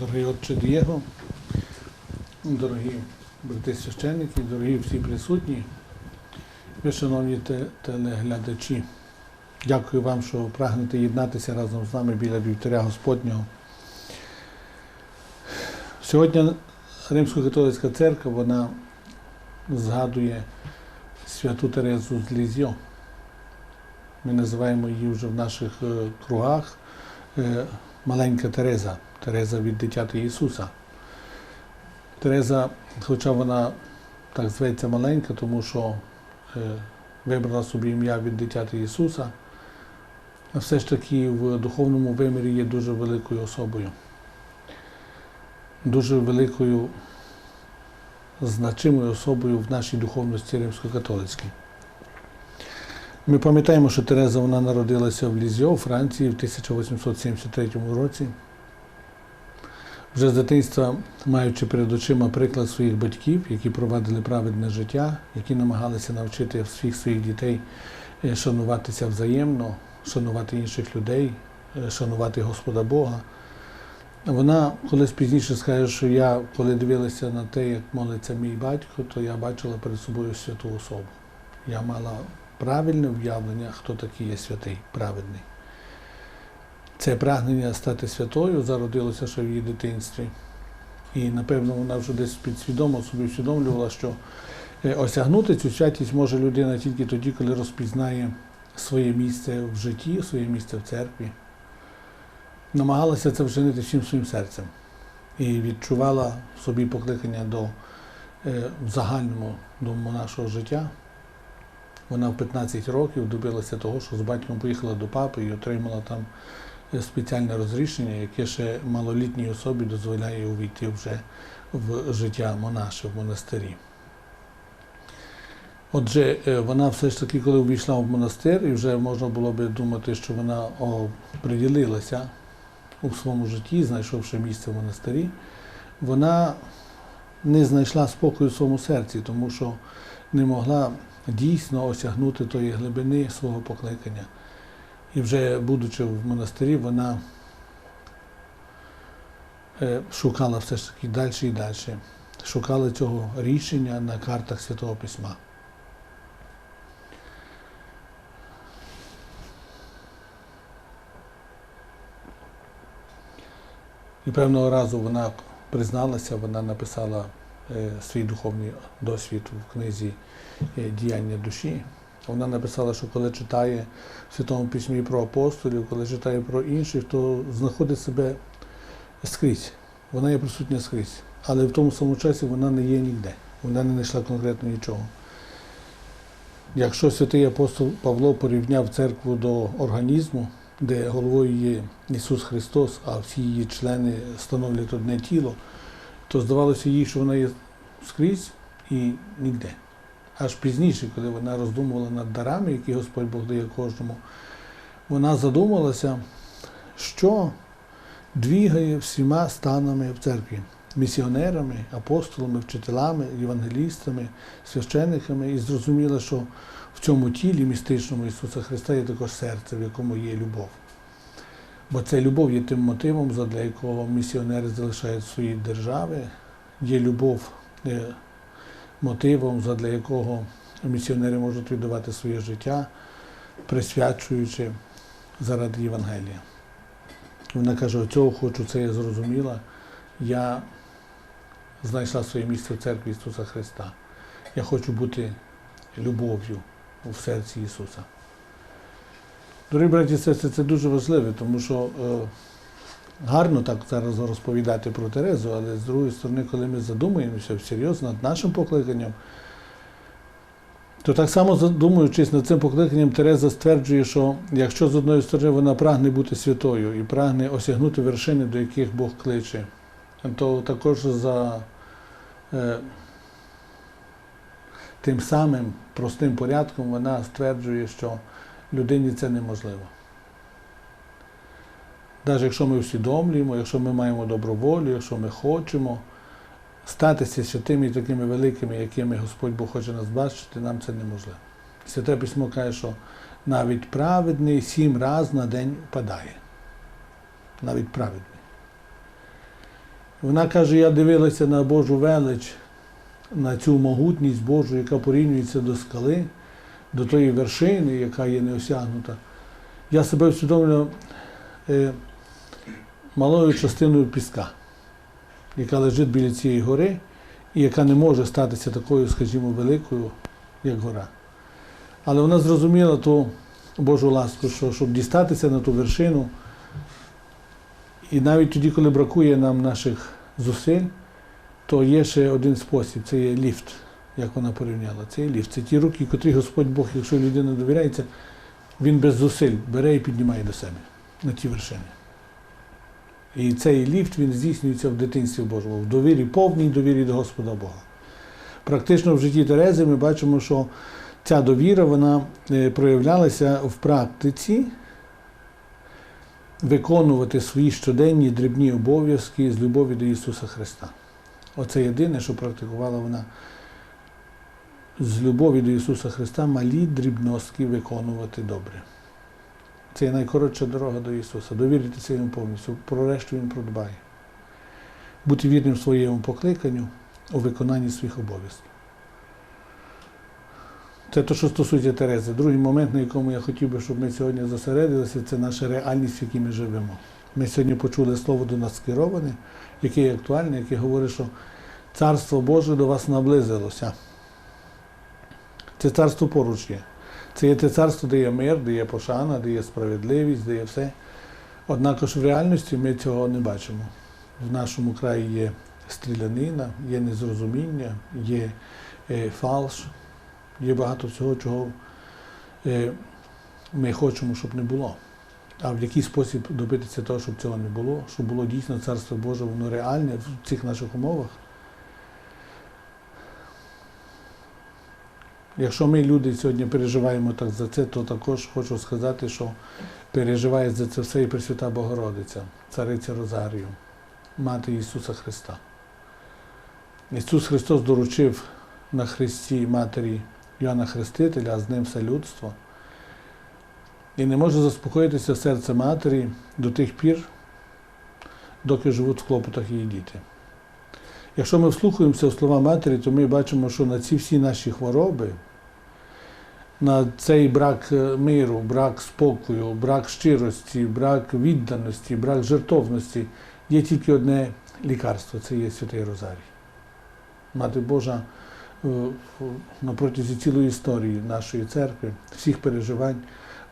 Дорогий отче Дієго, дорогі брати священники, дорогі всі присутні, ви, шановні телеглядачі, дякую вам, що прагнете єднатися разом з нами біля вівтаря Господнього. Сьогодні Римсько-католицька церква вона згадує святу Терезу з Лізьо. Ми називаємо її вже в наших е, кругах е, маленька Тереза, Тереза від дитяти Ісуса. Тереза, хоча вона так зветься маленька, тому що е, вибрала собі ім'я від дитяти Ісуса, все ж таки в духовному вимірі є дуже великою особою, дуже великою значимою особою в нашій духовності римсько-католицькій. Ми пам'ятаємо, що Тереза вона народилася в Лізьо, Франції в 1873 році. Вже з дитинства, маючи перед очима приклад своїх батьків, які провадили праведне життя, які намагалися навчити всіх своїх дітей е, шануватися взаємно, шанувати інших людей, е, шанувати Господа Бога. Вона колись пізніше скаже, що я, коли дивилася на те, як молиться мій батько, то я бачила перед собою святу особу. Я мала правильне уявлення, хто такий є святий, праведний. Це прагнення стати святою зародилося ще в її дитинстві. І, напевно, вона вже десь підсвідомо собі усвідомлювала, що е, осягнути цю святість може людина тільки тоді, коли розпізнає своє місце в житті, своє місце в церкві. Намагалася це вчинити всім своїм серцем і відчувала в собі покликання до е, в загальному до нашого життя. Вона в 15 років добилася того, що з батьком поїхала до папи і отримала там спеціальне розрішення, яке ще малолітній особі дозволяє увійти вже в життя монаші в монастирі. Отже, е, вона все ж таки, коли увійшла в монастир, і вже можна було би думати, що вона оприділилася у своєму житті, знайшовши місце в монастирі, вона не знайшла спокою в своєму серці, тому що не могла дійсно осягнути тої глибини свого покликання. І вже будучи в монастирі, вона е, шукала все ж таки далі і далі. Шукала цього рішення на картах Святого Письма. І певного разу вона призналася, вона написала свій духовний досвід в книзі е, Діяння душі. Вона написала, що коли читає в Святому Письмі про апостолів, коли читає про інших, то знаходить себе скрізь. Вона є присутня скрізь. Але в тому самому часі вона не є ніде. Вона не знайшла конкретно нічого. Якщо святий апостол Павло порівняв церкву до організму, де головою є Ісус Христос, а всі її члени становлять одне тіло, то здавалося їй, що вона є скрізь і ніде. Аж пізніше, коли вона роздумувала над дарами, які Господь Бог дає кожному, вона задумалася, що двігає всіма станами в церкві місіонерами, апостолами, вчителями, євангелістами, священниками, і зрозуміла, що в цьому тілі містичному Ісуса Христа є також серце, в якому є любов. Бо ця любов є тим мотивом, задля якого місіонери залишають свої держави, є любов е, мотивом, задля якого місіонери можуть віддавати своє життя, присвячуючи заради Євангелія. Вона каже, цього хочу, це я зрозуміла. Я знайшла своє місце в церкві Ісуса Христа. Я хочу бути любов'ю в серці Ісуса. Дорогі браті і сестри, це дуже важливо, тому що е, гарно так зараз розповідати про Терезу, але з другої сторони, коли ми задумуємося всерйоз над нашим покликанням, то так само задумуючись над цим покликанням, Тереза стверджує, що якщо з одної сторони вона прагне бути святою і прагне осягнути вершини, до яких Бог кличе, то також за е, тим самим простим порядком вона стверджує, що людині це неможливо. Навіть якщо ми усвідомлюємо, якщо ми маємо добру волю, якщо ми хочемо статися святими такими великими, якими Господь Бог хоче нас бачити, нам це неможливо. Святе письмо каже, що навіть праведний сім разів на день впадає. Навіть праведний. Вона каже, я дивилася на Божу велич, на цю могутність Божу, яка порівнюється до скали, до тої вершини, яка є неосягнута. Я себе усвідомлюю е, малою частиною піска, яка лежить біля цієї гори, і яка не може статися такою, скажімо, великою, як гора. Але вона зрозуміла ту Божу ласку, що щоб дістатися на ту вершину, і навіть тоді, коли бракує нам наших зусиль, то є ще один спосіб це є ліфт, як вона порівняла. Це є ліфт. Це ті руки, котрі Господь Бог, якщо людина довіряється, він без зусиль бере і піднімає до себе на ті вершини. І цей ліфт він здійснюється в дитинстві Божому, в довірі, повній довірі до Господа Бога. Практично в житті Терези ми бачимо, що ця довіра вона е, проявлялася в практиці виконувати свої щоденні дрібні обов'язки з любові до Ісуса Христа. Оце єдине, що практикувала вона з любові до Ісуса Христа малі дрібностки виконувати добре. Це є найкоротша дорога до Ісуса. Довіритися йому повністю, про решту Він продбає. Бути вірним своєму покликанню у виконанні своїх обов'язків. Це те, що стосується Терези. Другий момент, на якому я хотів би, щоб ми сьогодні зосередилися, це наша реальність, в якій ми живемо. Ми сьогодні почули слово до нас скероване, яке є актуальне, яке говорить, що Царство Боже до вас наблизилося. Це царство поруч є. Це є те царство, де є мир, де є пошана, де є справедливість, де є все. Однак ж в реальності ми цього не бачимо. В нашому краї є стрілянина, є незрозуміння, є е, фалш, є багато всього, чого е, ми хочемо, щоб не було. А в який спосіб добитися того, щоб цього не було, щоб було дійсно царство Боже, воно реальне в цих наших умовах. Якщо ми, люди, сьогодні переживаємо так за це, то також хочу сказати, що переживає за це все і Пресвята Богородиця, Цариця Розарію, Мати Ісуса Христа. Ісус Христос доручив на Христі Матері Йоанна Хрестителя, а з ним все людство. І не може заспокоїтися серце матері до тих пір, доки живуть в клопотах її діти. Якщо ми вслухаємося в слова матері, то ми бачимо, що на ці всі наші хвороби, на цей брак е, миру, брак спокою, брак щирості, брак відданості, брак жертовності є тільки одне лікарство це є Святий Розарій. Мати Божа е, на протязі цілої історії нашої церкви, всіх переживань,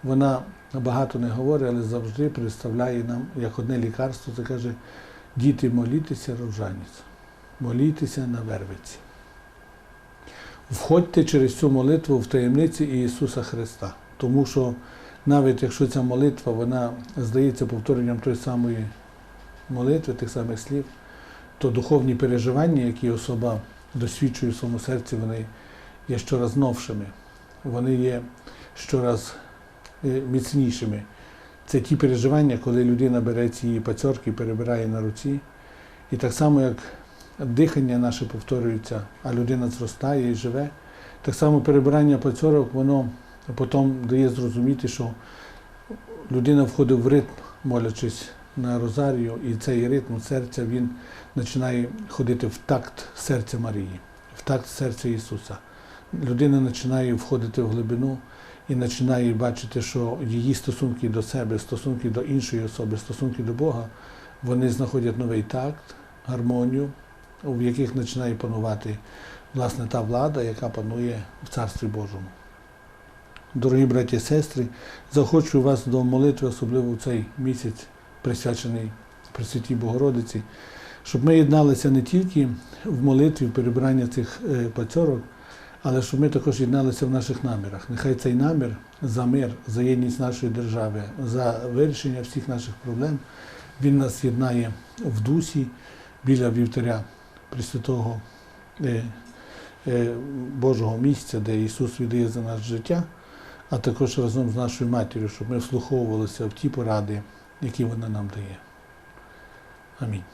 вона багато не говорить, але завжди представляє нам як одне лікарство, це каже, діти молітеся, рожаніць, молітеся на вервиці. Входьте через цю молитву в таємниці Ісуса Христа. Тому що навіть якщо ця молитва вона здається повторенням тої самої молитви, тих самих слів, то духовні переживання, які особа досвідчує в своєму серці, вони є щораз новшими, вони є щораз е, міцнішими. Це ті переживання, коли людина бере ці пацьорки, перебирає на руці. І так само, як дихання наше повторюється, а людина зростає і живе, так само перебирання пацьорок, воно потім дає зрозуміти, що людина входить в ритм, молячись на Розарію, і цей ритм серця він починає ходити в такт серця Марії, в такт серця Ісуса. Людина починає входити в глибину і починає бачити, що її стосунки до себе, стосунки до іншої особи, стосунки до Бога, вони знаходять новий такт, гармонію, в яких починає панувати власне та влада, яка панує в Царстві Божому. Дорогі браті і сестри, захочу вас до молитви, особливо в цей місяць, присвячений Пресвятій Богородиці, щоб ми єдналися не тільки в молитві, в перебранні цих е, пацьорок, але щоб ми також єдналися в наших намірах. Нехай цей намір за мир, за єдність нашої держави, за вирішення всіх наших проблем, він нас єднає в дусі біля вівтаря Пресвятого е, е, Божого місця, де Ісус віддає за нас життя, а також разом з нашою матір'ю, щоб ми вслуховувалися в ті поради, які вона нам дає. Амінь.